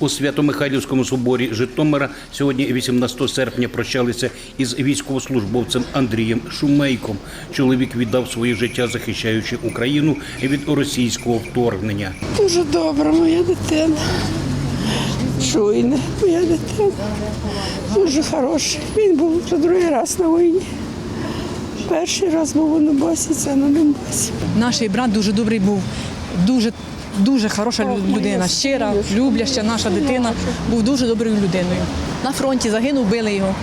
У Свято-Михайлівському соборі Житомира сьогодні, 18 серпня, прощалися із військовослужбовцем Андрієм Шумейком. Чоловік віддав своє життя, захищаючи Україну від російського вторгнення. Дуже добра моя дитина. Чуйна моя дитина. Дуже хороший. Він був вже другий раз на війні. Перший раз був у Донбасі, це на Донбасі. Наш брат дуже добрий був, дуже дуже хороша людина, щира, любляща наша дитина. Був дуже доброю людиною. На фронті загинув, били його.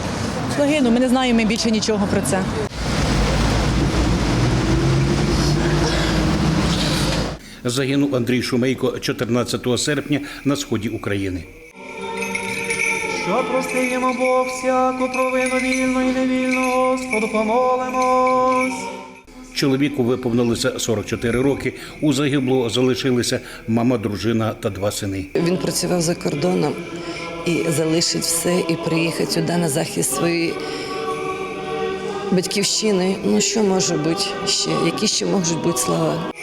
Загинув, ми не знаємо більше нічого про це. Загинув Андрій Шумейко 14 серпня на сході України. Що простиємо Бог всяку провину вільну і невільну, Господу помолимось. Чоловіку виповнилося 44 роки. У загиблого залишилися мама, дружина та два сини. Він працював за кордоном і залишить все і приїхати сюди на захист своєї батьківщини. Ну що може бути ще? Які ще можуть бути слова?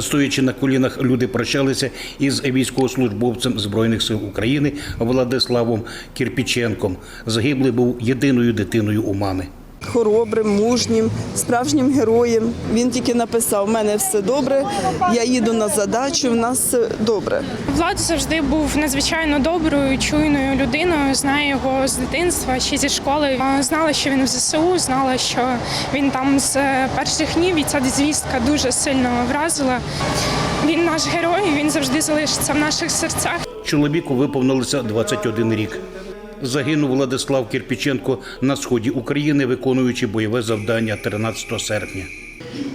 Стоячи на колінах, люди прощалися із військовослужбовцем Збройних сил України Владиславом Кірпіченком. Загиблий був єдиною дитиною у мами. Хоробрим, мужнім, справжнім героєм. Він тільки написав: у мене все добре, я їду на задачу, в нас все добре. Влад завжди був надзвичайно доброю, чуйною людиною. Знаю його з дитинства ще зі школи. Знала, що він в ЗСУ, знала, що він там з е, перших днів. І ця звістка дуже сильно вразила. Він наш герой, він завжди залишиться в наших серцях. Чоловіку виповнилося 21 рік. Загинув Владислав Кірпіченко на сході України, виконуючи бойове завдання 13 серпня.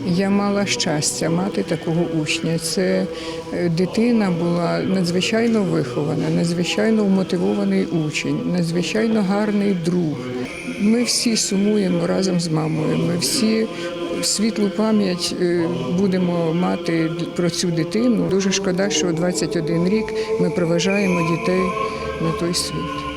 Я мала щастя мати такого учня. Це е, дитина була надзвичайно вихована, надзвичайно вмотивований учень, надзвичайно гарний друг. Ми всі сумуємо разом з мамою. Ми всі світлу пам'ять е, будемо мати про цю дитину. Дуже шкода, що у 21 рік ми проважаємо дітей на той світ.